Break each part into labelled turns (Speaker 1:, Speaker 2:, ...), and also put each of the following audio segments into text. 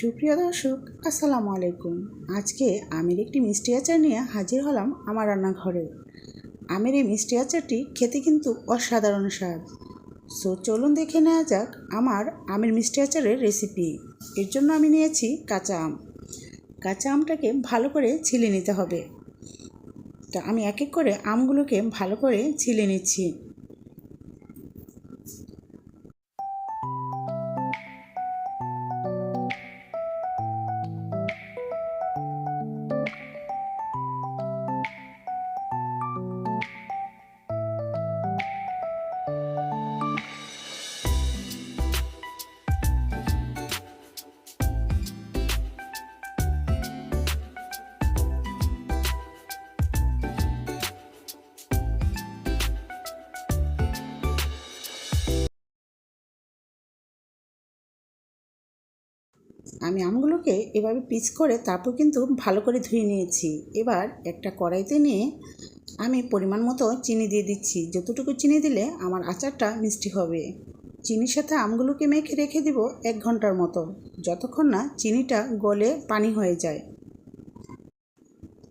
Speaker 1: সুপ্রিয় দর্শক, আসসালামু আলাইকুম। আজকে আমের একটি মিষ্টি আচার নিয়ে হাজির হলাম আমার রান্নাঘরে। আমের এই মিষ্টি আচারটি খেতে কিন্তু অসাধারণ স্বাদ। সো চলুন দেখে নেওয়া যাক আমার আমের মিষ্টি আচারের রেসিপি। এর জন্য আমি নিয়েছি কাঁচা আম। কাঁচা আমটাকে ভালো করে ছিলে নিতে হবে। তা আমি এক এক করে আমগুলোকে ভালো করে ছিলে নিচ্ছি। আমি আমগুলোকে এভাবে পিচ করে তারপর কিন্তু ভালো করে ধুয়ে নিয়েছি। এবার একটা কড়াইতে নিয়ে আমি পরিমাণ মতো চিনি দিয়ে দিচ্ছি। যতটুকু চিনি দিলে আমার আচারটা মিষ্টি হবে। চিনির সাথে আমগুলোকে মেখে রেখে দিব এক ঘণ্টার মতো। যতক্ষণ না চিনিটা গলে পানি হয়ে যায়।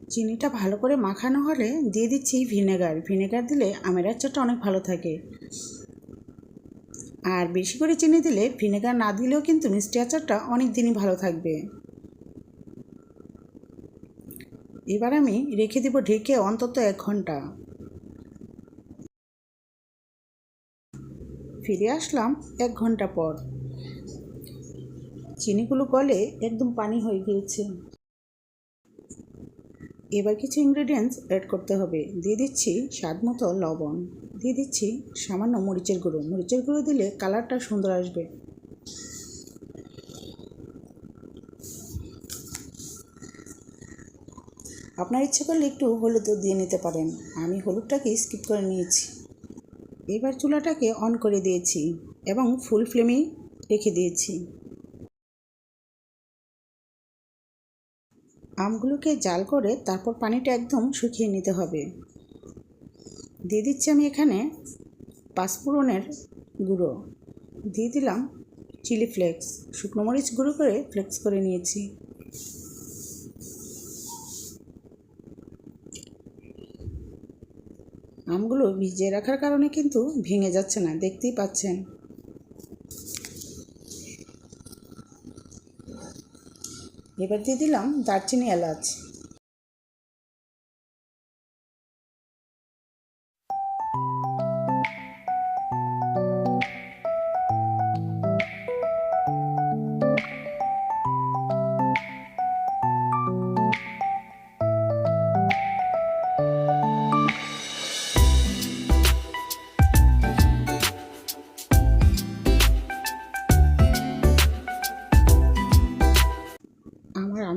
Speaker 1: চিনিটা ভালো করে মাখানো হলে দিয়ে দিচ্ছি ভিনেগার। ভিনেগার দিলে আমের আচারটা অনেক ভালো থাকে। আর বেশি করে চিনি দিলে ভিনেগার না দিলেও কিন্তু মিষ্টি আচারটা অনেক দিনই ভালো থাকবে। এবার আমি রেখে দিব ঢেকে অন্তত এক ঘণ্টা। ফিরে আসলাম এক ঘণ্টা পর। চিনিগুলো গলে একদম পানি হয়ে গিয়েছে। এবার কিছু ইনগ্রেডিয়েন্টস অ্যাড করতে হবে। দিয়ে দিচ্ছি স্বাদ মতো লবণ। দিয়ে দিচ্ছি সামান্য মরিচের গুঁড়ো। মরিচের গুঁড়ো দিলে কালারটা সুন্দর আসবে। আপনার ইচ্ছে করলে একটু হলুদও দিয়ে নিতে পারেন। আমি হলুদটাকে স্কিপ করে নিয়েছি। এবার চুলাটাকে অন করে দিয়েছি এবং ফুল ফ্লেমেই রেখে দিয়েছি। আমগুলোকে জাল করে তারপর পানিটা একদম শুকিয়ে নিতে হবে। দিয়ে দিচ্ছি আমি এখানে পাঁচফোড়নের গুঁড়ো। দিয়ে দিলাম চিলি ফ্লেক্স। শুকনো মরিচ গুঁড়ো করে ফ্লেক্স করে নিয়েছি। আমগুলো ভিজিয়ে রাখার কারণে কিন্তু ভেঙে যাচ্ছে না, দেখতেই পাচ্ছেন। এবার দিয়ে দিলাম দারচিনি এলাচ।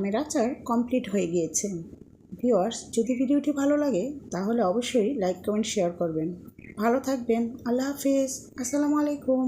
Speaker 1: আমের আচার কমপ্লিট হয়ে গিয়েছে। ভিওয়ার্স যদি ভিডিওটি ভালো লাগে, তাহলে অবশ্যই লাইক কমেন্ট শেয়ার করবেন। ভালো থাকবেন। আল্লাহ হাফিজ। আসসালামু আলাইকুম।